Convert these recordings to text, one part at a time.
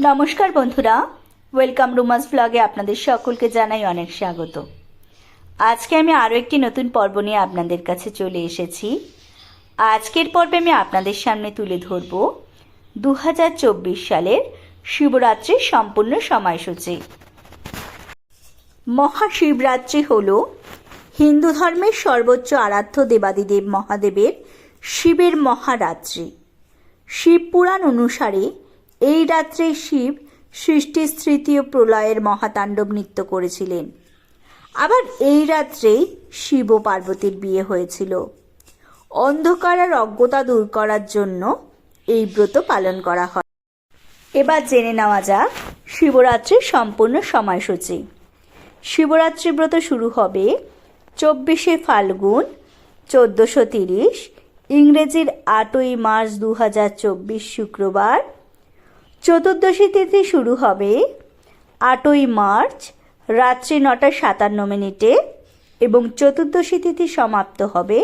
নমস্কার বন্ধুরা, ওয়েলকাম রুমাস ব্লগে আপনাদের সকলকে জানাই অনেক স্বাগত। আজকে আমি আরও একটি নতুন পর্ব নিয়ে আপনাদের কাছে চলে এসেছি। আজকের পর্বে আমি আপনাদের সামনে তুলে ধরব দু হাজার চব্বিশ সালের শিবরাত্রির সম্পূর্ণ সময়সূচি। মহাশিবরাত্রি হল হিন্দু ধর্মের সর্বোচ্চ আরাধ্য দেবাদিদেব মহাদেবের শিবের মহারাত্রি। শিব পুরাণ অনুসারে এই রাত্রে শিব সৃষ্টির তৃতীয় প্রলয়ের মহাতাণ্ডব নৃত্য করেছিলেন। আবার এই রাত্রেই শিব ও পার্বতীর বিয়ে হয়েছিল। অন্ধকার আর অজ্ঞতা দূর করার জন্য এই ব্রত পালন করা হয়। এবার জেনে নেওয়া যাক শিবরাত্রির সম্পূর্ণ সময়সূচি। শিবরাত্রি ব্রত শুরু হবে চব্বিশে ফাল্গুন চোদ্দোশো তিরিশ, ইংরেজির আটই মার্চ দু হাজার চব্বিশ শুক্রবার চতুর্দশী তিথি শুরু হবে আটই মার্চ রাত্রি নটা সাতান্ন মিনিটে এবং চতুর্দশী তিথি সমাপ্ত হবে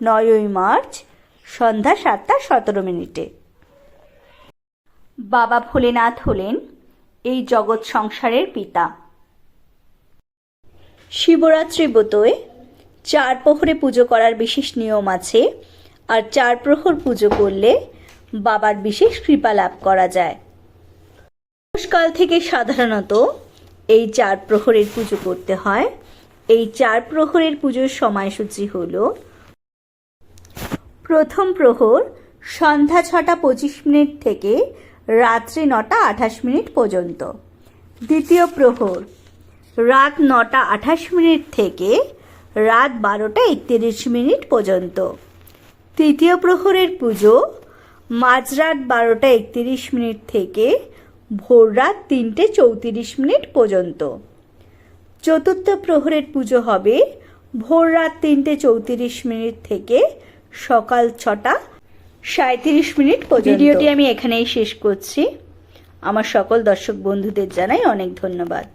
নয়ই মার্চ সন্ধ্যা সাতটা সতেরো মিনিটে। বাবা ভোলেনাথ হলেন এই জগৎ সংসারের পিতা। শিবরাত্রি ব্রতয় চার প্রহরে পুজো করার বিশেষ নিয়ম আছে আর চার প্রহর পুজো করলে বাবার বিশেষ কৃপা লাভ করা যায়। কাল থেকে সাধারণত এই চার প্রহরের পুজো করতে হয়। এই চার প্রহরের পুজোর সময়সূচি হল প্রথম প্রহর সন্ধ্যা ছটা পঁচিশ মিনিট থেকে রাত্রি নটা আঠাশ মিনিট পর্যন্ত। দ্বিতীয় প্রহর রাত নটা আঠাশ মিনিট থেকে রাত বারোটা একত্রিশ মিনিট পর্যন্ত। তৃতীয় প্রহরের পুজো মাঝরাত বারোটা একত্রিশ মিনিট থেকে ভোর রাত তিনটে চৌত্রিশ মিনিট পর্যন্ত। চতুর্থ প্রহরের পুজো হবে ভোর রাত তিনটে চৌত্রিশ মিনিট থেকে সকাল ছটা সাঁত্রিশ মিনিট ভিডিওটি আমি এখানেই শেষ করছি। আমার সকল দর্শক বন্ধুদের জানাই অনেক ধন্যবাদ।